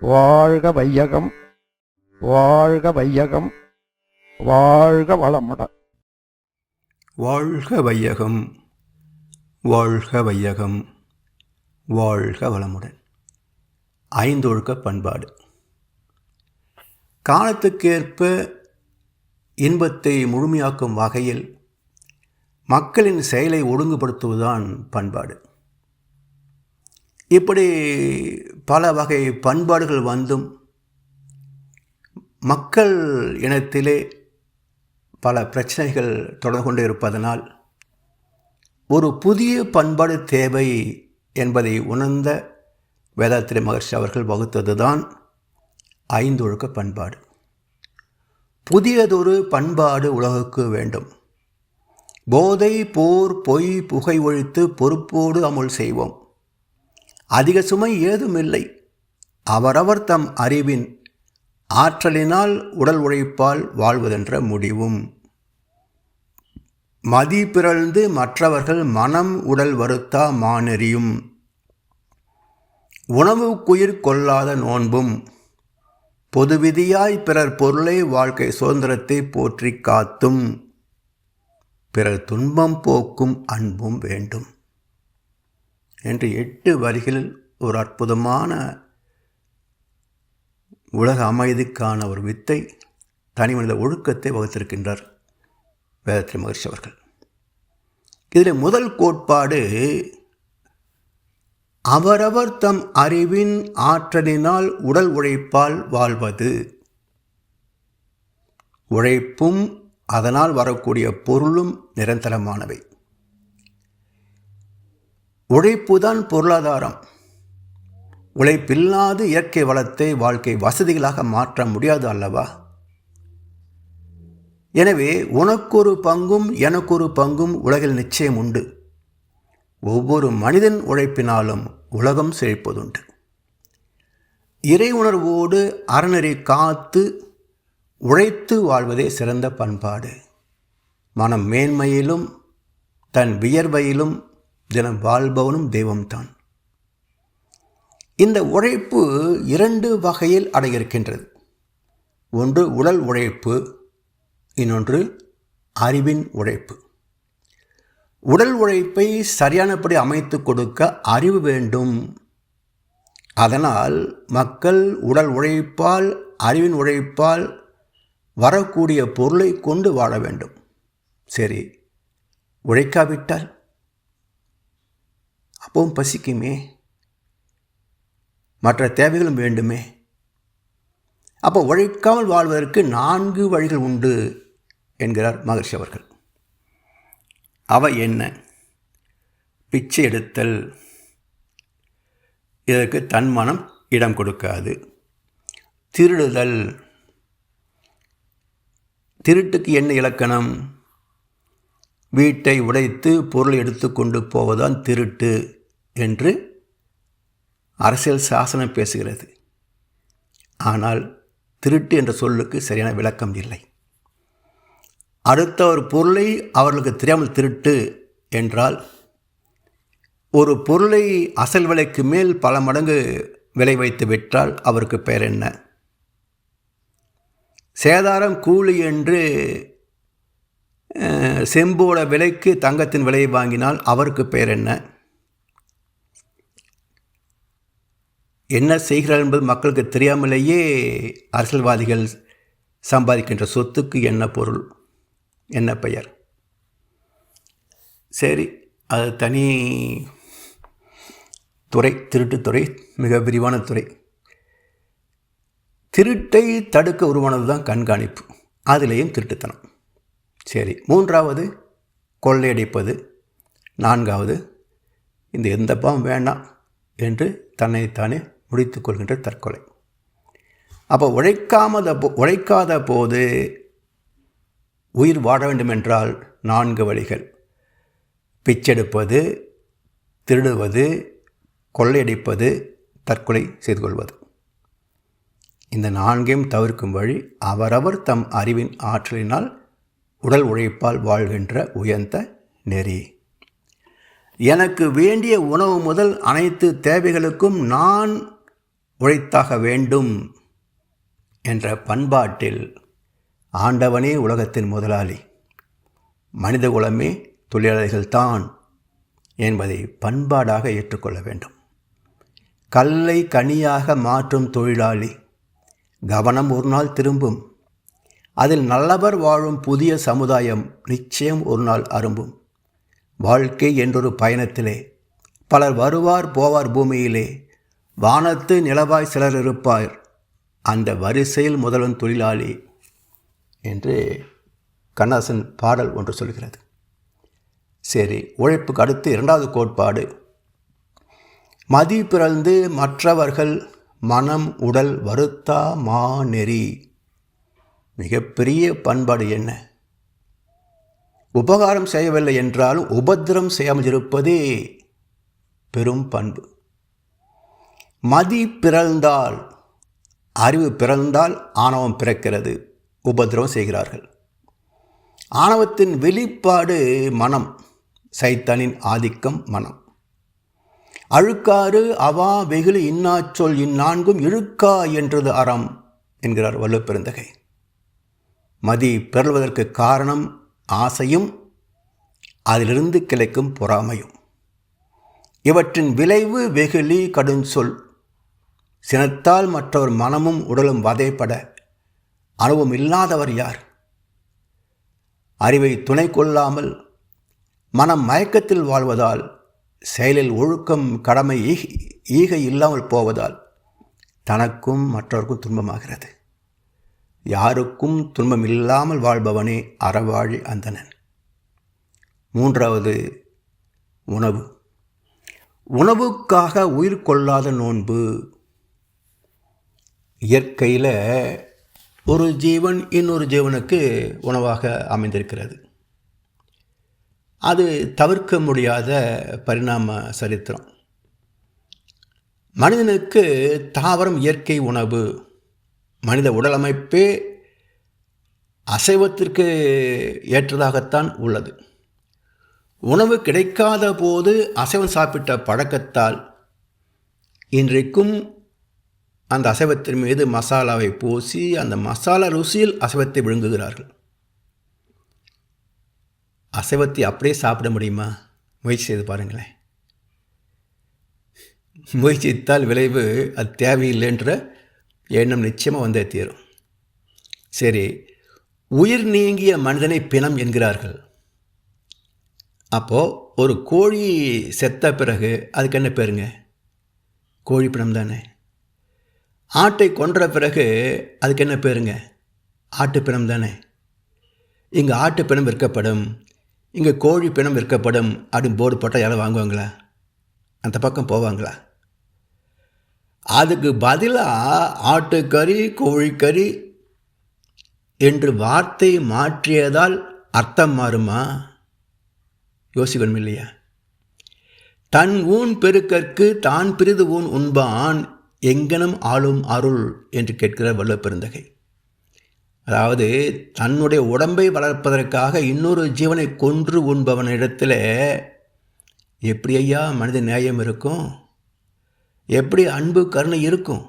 வாழ்க வையகம் வாழ்க வையகம் வாழ்க வளமுடன் வாழ்க வையகம் வாழ்க வையகம் வாழ்க வளமுடன். ஐந்தொழுக்க பண்பாடு. காலத்துக்கேற்ப இன்பத்தை முழுமையாக்கும் வகையில் மக்களின் செயலை ஒழுங்குபடுத்துவதுதான் பண்பாடு. இப்படி பல வகை பண்பாடுகள் வந்தும் மக்கள் இனத்திலே பல பிரச்சனைகள் தொடர்ந்து கொண்டு இருப்பதனால் ஒரு புதிய பண்பாடு தேவை என்பதை உணர்ந்த வேதாத்திரி மகர்ஷி அவர்கள் வகுத்ததுதான் ஐந்தொழுக்க பண்பாடு. புதியதொரு பண்பாடு உலகுக்கு வேண்டும். போதை போர் பொய் புகை ஒழித்து பொறுப்போடு அமுல் செய்வோம். அதிக சுமை ஏதுமில்லை. அவரவர் தம் அறிவின் ஆற்றலினால் உடல் உழைப்பால் வாழ்வதென்ற முடிவும். மதி பிறழ்ந்து மற்றவர்கள் மனம் உடல் வருத்தா மானெறியும். உணவு குயிர் கொள்ளாத நோன்பும் பொது விதியாய் பிறர் பொருளை வாழ்க்கை சுதந்திரத்தை போற்றி காத்தும் பிறர் துன்பம் போக்கும் அன்பும் வேண்டும். என்று எட்டு வரிகளில் ஒரு அற்புதமான உலக அமைதிக்கான ஒரு வித்தை தனி மனித ஒழுக்கத்தை வகுத்திருக்கின்றார் வேதத்திரி மகர்ஷி அவர்கள். இதில் முதல் கோட்பாடு அவரவர் தம் அறிவின் ஆற்றலினால் உடல் உழைப்பால் வாழ்வது. உழைப்பும் அதனால் வரக்கூடிய பொருளும் நிரந்தரமானவை. உழைப்புதான் பொருளாதாரம். உழைப்பில்லாது இயற்கை வளத்தை வாழ்க்கை வசதிகளாக மாற்ற முடியாது அல்லவா? எனவே உனக்கொரு பங்கும் எனக்கொரு பங்கும் உலகில் நிச்சயம் உண்டு. ஒவ்வொரு மனிதன் உழைப்பினாலும் உலகம் செழிப்பதுண்டு இறை உணர்வோடு அறநெறி காத்து உழைத்து வாழ்வதே சிறந்த பண்பாடு. மனம் மேன்மையிலும் தன் வியர்வையிலும் தினம் வாழ்பவனும் தெய்வம்தான். இந்த உழைப்பு இரண்டு வகையில் அடங்கியிருக்கின்றது. ஒன்று உடல் உழைப்பு இன்னொன்று அறிவின் உழைப்பு. உடல் உழைப்பை சரியானபடி அமைத்து கொடுக்க அறிவு வேண்டும். அதனால் மக்கள் உடல் உழைப்பால் அறிவின் உழைப்பால் வரக்கூடிய பொருளை கொண்டு வாழ வேண்டும். சரி உழைக்காவிட்டால்? அப்பவும் பசிக்குமே. மற்ற தேவைகளும் வேண்டுமே. அப்போ உழைக்காமல் வாழ்வதற்கு நான்கு வழிகள் உண்டு என்கிறார் மகர்ஷி அவர்கள். அவை என்ன? பிச்சை எடுத்தல். இதற்கு தன் மனம் இடம் கொடுக்காது. திருடுதல். திருட்டுக்கு என்ன இலக்கணம்? வீட்டை உடைத்து பொருள் எடுத்து கொண்டு போவதுதான் திருட்டு. என்று அரசியல் சாசனம் பேசுகிறது. ஆனால் திருட்டு என்ற சொல்லுக்கு சரியான விளக்கம் இல்லை. அடுத்த ஒரு பொருளை அவர்களுக்கு தெரியாமல் திருட்டு என்றால் ஒரு பொருளை அசல் விலைக்கு மேல் பல மடங்கு விலை வைத்து விற்றால் அவருக்கு பெயர் என்ன? சேதாரம் கூலி என்று செம்போட விலைக்கு தங்கத்தின் விலையை வாங்கினால் அவருக்கு பெயர் என்ன? என்ன செய்கிறார் என்பது மக்களுக்கு தெரியாமலேயே அரசியல்வாதிகள் சம்பாதிக்கின்ற சொத்துக்கு என்ன பொருள் என்ன பெயர்? சரி அது தனி துறை திருட்டுத்துறை மிக விரிவான துறை. திருட்டை தடுக்க உருவானது தான் கண்காணிப்பு. அதிலேயும் திருட்டுத்தனம். சரி மூன்றாவது கொள்ளையடிப்பது. நான்காவது இந்த எந்த பாவம் வேண்டாம் என்று தன்னைத்தானே முடித்து கொள்கின்ற தற்கொலை. அப்போ உழைக்காமத உழைக்காத போது உயிர் வாழ வேண்டும் என்றால் நான்கு வழிகள். பிச்செடுப்பது திருடுவது கொள்ளையடிப்பது தற்கொலை செய்து கொள்வது இந்த நான்கையும் தவிர்க்கும் வழி அவரவர் தம் அறிவின் ஆற்றலினால் உடல் உழைப்பால் வாழ்கின்ற உயர்ந்த நெறி. எனக்கு வேண்டிய உணவு முதல் அனைத்து தேவைகளுக்கும் நான் உழைத்தாக வேண்டும் என்ற பண்பாட்டில் ஆண்டவனே உலகத்தின் முதலாளி. மனிதகுலமே தொழிலாளிகள்தான் என்பதை பண்பாடாக ஏற்றுக்கொள்ள வேண்டும். கல்லை கனியாக மாற்றும் தொழிலாளி கவனம் ஒரு நாள் திரும்பும். அதில் நல்லவர் வாழும் புதிய சமுதாயம் நிச்சயம் ஒரு நாள் அரும்பும். வாழ்க்கை என்றொரு பயணத்திலே பலர் வருவார் போவார் பூமியிலே வானத்து நிலவாய் சிலர் இருப்பார் அந்த வரிசையில் முதல்வன் தொழிலாளி என்று கண்ணாசன் பாடல் ஒன்று சொல்கிறது. சரி உழைப்புக்கு அடுத்து இரண்டாவது கோட்பாடு. மதி பிறந்து மற்றவர்கள் மனம் உடல் வருத்தா மா நெறி. மிகப்பெரிய பண்பாடு என்ன? உபகாரம் செய்யவில்லை என்றாலும் உபத்திரம் செய்யாமல் இருப்பதே பெரும் பண்பு. மதி பிறந்தால் அறிவு பிறந்தால் ஆணவம் பிறக்கிறது. உபத்திரவம் செய்கிறார்கள். ஆணவத்தின் வெளிப்பாடு மனம் சைத்தானின் ஆதிக்கம் மனம். அழுக்காறு அவா வெகுளி இன்னாச்சொல் இந்நான்கும் இழுக்கா என்றது அறம் என்கிறார் வள்ளுப்பெருந்தகை மதி பெறுவதற்கு காரணம் ஆசையும் அதிலிருந்து கிடைக்கும் பொறாமையும். இவற்றின் விளைவு வெகுளி கடுஞ்சொல் சினத்தால் மற்றவர் மனமும் உடலும் வதைப்பட அனுபவம் இல்லாதவர் யார்? அறிவை துணை கொள்ளாமல் மனம் மயக்கத்தில் வாழ்வதால் செயலில் ஒழுக்கம் கடமை ஈகை ஈகை இல்லாமல் போவதால் தனக்கும் மற்றவருக்கும் துன்பமாகிறது. யாருக்கும் துன்பம் இல்லாமல் வாழ்பவனே அறவாழி அந்தணன். மூன்றாவது உணவு. உணவுக்காக உயிர் கொள்ளாத நோன்பு இயற்கையில் ஒரு ஜீவன் இன்னொரு ஜீவனுக்கு உணவாக அமைந்திருக்கிறது. அது தவிர்க்க முடியாத பரிணாம சரித்திரம். மனிதனுக்கு தாவரம் இயற்கை உணவு மனித உடலமைப்பே அசைவத்திற்கு ஏற்றதாகத்தான் உள்ளது. உணவு கிடைக்காத போது அசைவம் சாப்பிட்ட பழக்கத்தால் இன்றைக்கும் அந்த அசைவத்தின் மீது மசாலாவை பூசி அந்த மசாலா ருசியில் அசைவத்தை விழுங்குகிறார்கள். அசைவத்தை அப்படியே சாப்பிட முடியுமா? முயற்சி செய்து பாருங்களேன். முயற்சித்தால் விளைவு அது தேவையில்லைன்ற எண்ணம் நிச்சயமாக வந்தே தீரும். சரி உயிர் நீங்கிய மனிதனை பிணம் என்கிறார்கள். அப்போது ஒரு கோழி செத்த பிறகு அதுக்கு என்ன பேருங்க? கோழி பிணம் தானே? ஆட்டை கொன்ற பிறகு அதுக்கு என்ன பேருங்க? ஆட்டு பிணம் தானே. இங்கே ஆட்டு பிணம் விற்கப்படும் இங்கே கோழி பிணம் விற்கப்படும் அப்படின்னு போர்டு போட்டால் யாரும் வாங்குவாங்களா? அந்த பக்கம் போவாங்களா? அதுக்கு பதிலாக ஆட்டுக்கறி கோழிக்கறி என்று வார்த்தை மாற்றியதால் அர்த்தம் மாறுமா? யோசிக்கணும் இல்லையா தன் ஊன் பெருக்கற்கு தான் பிரிது ஊன் உண்பான் எங்கனம் ஆளும் அருள் என்று கேட்கிறார் வள்ளுவ பெருந்தகை. அதாவது தன்னுடைய உடம்பை வளர்ப்பதற்காக இன்னொரு ஜீவனை கொன்று உண்பவனிடத்தில் எப்படி ஐயா மனித நியாயம் இருக்கும்? எப்படி அன்பு கருணை இருக்கும்?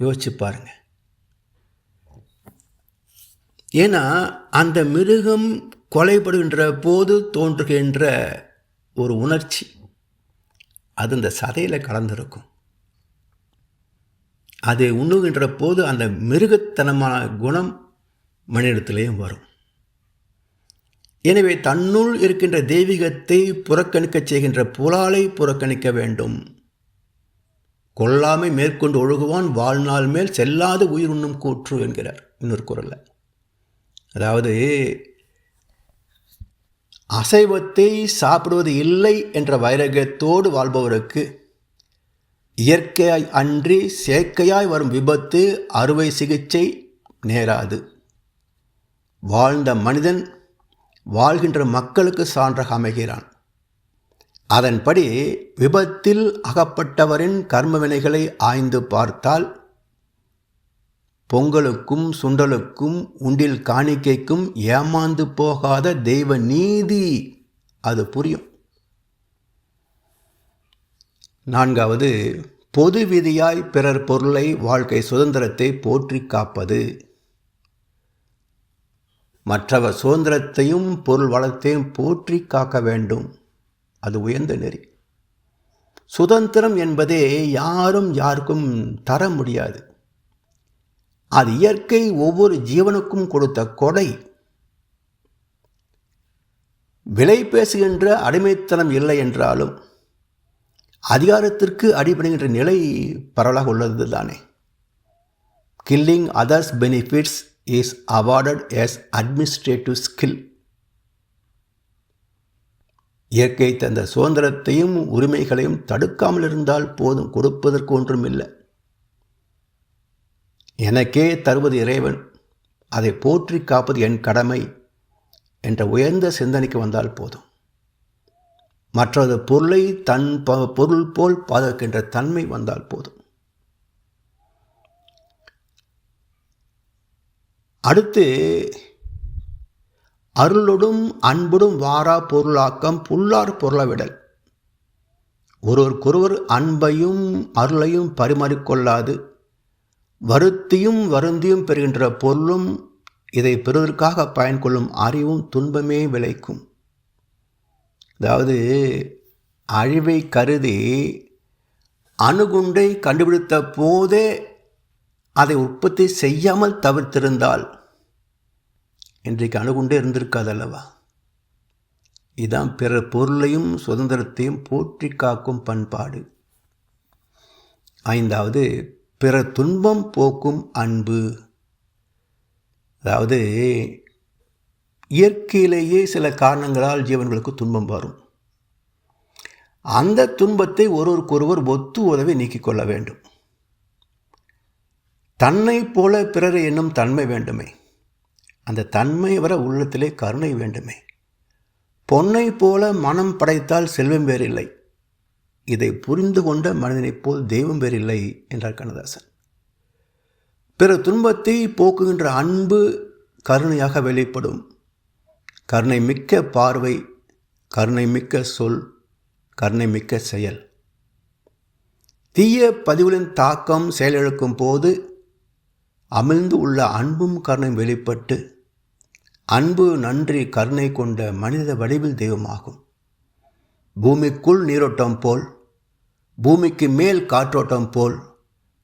யோசிச்சு பாருங்க. ஏன்னா அந்த மிருகம் கொலைப்படுகின்ற போது தோன்றுகின்ற ஒரு உணர்ச்சி அது இந்த சதையில் கலந்திருக்கும். அதை உண்ணுகின்ற போது அந்த மிருகத்தனமான குணம் மனிதத்திலேயும் வரும். எனவே தன்னுள் இருக்கின்ற தெய்வீகத்தை புறக்கணிக்கச் செய்கின்ற புலாலை புறக்கணிக்க வேண்டும். கொல்லாமை மேற்கொண்டு ஒழுகுவான் வாழ்நாள் மேல் செல்லாத உயிர் உண்ணும் கூற்று என்கிறார். இன்னொரு குரலில். அதாவது அசைவத்தை சாப்பிடுவது இல்லை என்ற வைரகத்தோடு வாழ்பவருக்கு இயற்கையாய் அன்றி செயற்கையாய் வரும் விபத்து அறுவை சிகிச்சை நேராது. வாழ்ந்த மனிதன் வாழ்கின்ற மக்களுக்கு சான்றாக அமைகிறான். அதன்படி விபத்தில் அகப்பட்டவரின் கர்மவினைகளை ஆய்ந்து பார்த்தால் பொங்கலுக்கும் சுண்டலுக்கும் உண்டில் காணிக்கைக்கும் ஏமாந்து போகாத தெய்வ நீதி அது புரியும். நான்காவது பொது விதியாய் பிறர் பொருளை வாழ்க்கை சுதந்திரத்தை போற்றி காப்பது. மற்றவர் சுதந்திரத்தையும் பொருள் வளத்தையும் போற்றி காக்க வேண்டும். அது உயர்ந்த நெறி. சுதந்திரம் என்பதே யாரும் யாருக்கும் தர முடியாது. அது இயற்கை ஒவ்வொரு ஜீவனுக்கும் கொடுத்த கொடை. விலை பேசுகின்ற அடிமைத்தனம் இல்லை என்றாலும் அதிகாரத்திற்கு அடிபடுகின்ற நிலை பரவலாக உள்ளது தானே. Killing others benefits is awarded as administrative skill இயற்கை தந்த சுதந்திரத்தையும் உரிமைகளையும் தடுக்காமல் இருந்தால் போதும் கொடுப்பதற்கு ஒன்றும் இல்லை. எனக்கே தருவது இறைவன் அதை போற்றி காப்பது என் கடமை என்ற உயர்ந்த சிந்தனைக்கு வந்தால் போதும். மற்றது பொருளை தன் ப- பொருள் போல் பாதுகாக்கின்ற தன்மை வந்தால் போதும். அடுத்து அருளொடும் அன்புடும் வாரா பொருளாக்கம் புல்லார் பொருளவிடல். ஒருவருக்கொருவர் அன்பையும் அருளையும் பரிமாறிக்கொள்ளாது வருத்தியும் வருந்தியும் பெறுகின்ற பொருளும் இதை பெறுவதற்காக பயன்கொள்ளும் அறிவும் துன்பமே விளைக்கும். அதாவது அழிவை கருதி அணுகுண்டை கண்டுபிடித்த போதே அதை உற்பத்தி செய்யாமல் தவிர்த்திருந்தால் இன்றைக்கு அணுகுண்டே இருந்திருக்காது அல்லவா? இதுதான் பிற பொருளையும் சுதந்திரத்தையும் போற்றி காக்கும் பண்பாடு. ஐந்தாவது பிற துன்பம் போக்கும் அன்பு. அதாவது இயற்கையிலேயே சில காரணங்களால் ஜீவன்களுக்கு துன்பம் வரும். அந்த துன்பத்தை ஒருவருக்கொருவர் ஒத்து உதவி நீக்கிக் கொள்ள வேண்டும். தன்னை போல பிறரை என்னும் தன்மை வேண்டுமே. அந்த தன்மை வர உள்ளத்திலே கருணை வேண்டுமே. பொன்னை போல மனம் படைத்தால் செல்வம் வேறில்லை. இதை புரிந்து கொண்ட மனிதனைப் போல் தெய்வம் வேறில்லை என்றார் கண்ணதாசன். பிற துன்பத்தை போக்குகின்ற அன்பு கருணையாக வெளிப்படும். கருணை மிக்க பார்வை கருணை மிக்க சொல் கருணை மிக்க செயல். தீய பதிவுகளின் தாக்கம் செயலிழக்கும் போது அமிழ்ந்து உள்ள அன்பும் கருணை வெளிப்பட்டு அன்பு நன்றி கருணை கொண்ட மனித வடிவில் தெய்வமாகும். பூமிக்குள் நீரோட்டம் போல் பூமிக்கு மேல் காற்றோட்டம் போல்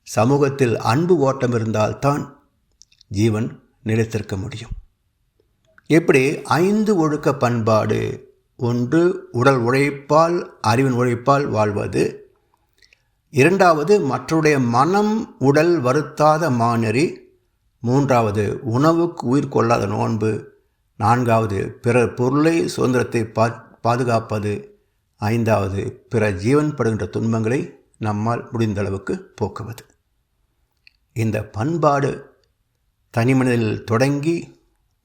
சமூகத்தில் அன்பு ஓட்டம் இருந்தால்தான் ஜீவன் நிலைத்திருக்க முடியும். இப்படி ஐந்து ஒழுக்க பண்பாடு? ஒன்று உடல் உழைப்பால் அறிவின் உழைப்பால் வாழ்வது. இரண்டாவது மற்றவருடைய மனம் உடல் வருத்தாத மாநெறி. மூன்றாவது உணவுக்கு உயிர் கொள்ளாத நோன்பு. நான்காவது பிறர் பொருளை சுதந்திரத்தை பா பாதுகாப்பது. ஐந்தாவது பிற ஜீவன் படுகின்ற துன்பங்களை நம்மால் முடிந்த அளவுக்கு போக்குவது. இந்த பண்பாடு தனிமனிதில் தொடங்கி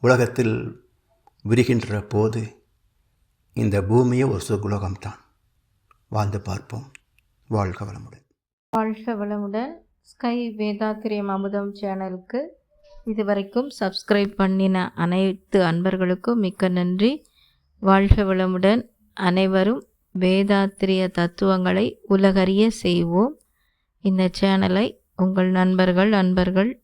உலகத்தில் விரிகின்ற போது இந்த பூமியே ஒரு சுகுலோகம்தான் வாழ்ந்து பார்ப்போம். வாழ்க வளமுடன். வாழ்க வளமுடன். ஸ்கை வேதாத்திரியம் அமுதம் சேனலுக்கு இதுவரைக்கும் சப்ஸ்கிரைப் பண்ணின அனைத்து அன்பர்களுக்கும் மிக்க நன்றி. வாழ்க வளமுடன். அனைவரும் வேதாத்திரிய தத்துவங்களை உலகறிய செய்வோம். இந்த சேனலை உங்கள் நண்பர்கள் அன்பர்கள்